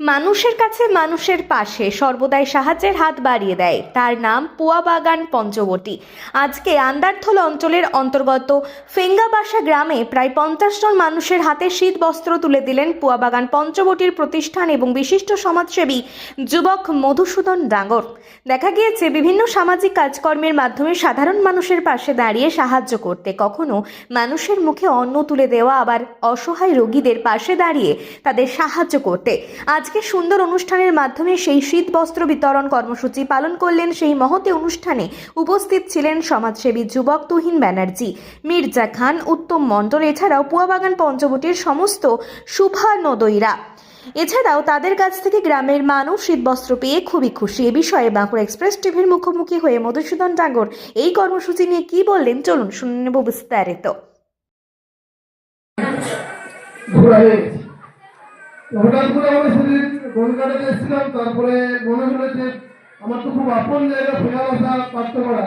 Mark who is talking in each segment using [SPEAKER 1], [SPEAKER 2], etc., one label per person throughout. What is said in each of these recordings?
[SPEAKER 1] মানুষের কাছে মানুষের পাশে সর্বদাই সাহায্যের হাত বাড়িয়ে দেয়। তার নাম পুয়াবাগান পঞ্চবটী। আজকে আন্দারথল অঞ্চলের অন্তর্গত ফেঙ্গাবাসা গ্রামে প্রায় পঞ্চাশ জন মানুষের হাতে শীত বস্ত্র তুলে দিলেন পুয়াবাগান পঞ্চবটির প্রতিষ্ঠান এবং বিশিষ্ট সমাজসেবী যুবক মধুসূদন ডাঙ্গর। দেখা গিয়েছে, বিভিন্ন সামাজিক কাজকর্মের মাধ্যমে সাধারণ মানুষের পাশে দাঁড়িয়ে সাহায্য করতে। কখনো মানুষের মুখে অন্ন তুলে দেওয়া, আবার অসহায় রোগীদের পাশে দাঁড়িয়ে তাদের সাহায্য করতে। আজকে সুন্দর অনুষ্ঠানের মাধ্যমে সেই শীত বস্ত্র বিতরণ কর্মসূচি পালন করলেন সেই মহতে অনুষ্ঠানে উপস্থিত ছিলেন সমাজসেবী যুবক তুহিন ব্যানার্জি, মির্জা খান, উত্তম মণ্ডল, এছাড়াও পুয়াবাগান পঞ্চবটির সমস্ত শুভানদয়ীরা এছাড়াও তাদের কাছ থেকে গ্রামের মানুষ শীতবস্ত্র পেয়ে খুবই খুশি। এ বিষয়ে বাঁকুড়া এক্সপ্রেস টিভির মুখোমুখি হয়ে মধুসূদন ডাঙ্গর এই কর্মসূচি নিয়ে কি বললেন? চলুন শুনে নেব বিস্তারিত।
[SPEAKER 2] হঠাৎ করে আমরা সেদিন গরুকাটাতে এসেছিলাম, তারপরে মনে হলো যে আমার তো খুব আপন জায়গা ফেরা বসা পারতে পারা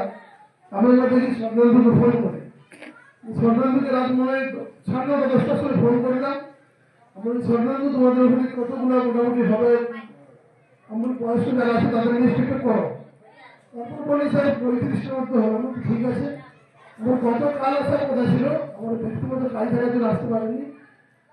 [SPEAKER 2] আমি এবার দেখি সন্তানকে ফোন করে। সন্তানকে রাত মনে সাড়ে নটা দশটার সময় ফোন করলাম। আমার সন্তানকে তোমাদের ওখানে কতগুলো মোটামুটি হবে? আমার বয়স্ক যারা আছে তাদের একটু করো। তারপর বলি, স্যার পঁয়ত্রিশটা মতো হবে। ঠিক আছে। আমার গত কাল আসার কথা ছিল, আমার ব্যক্তিগত কাজ থাকার জন্য আসতে পারিনি।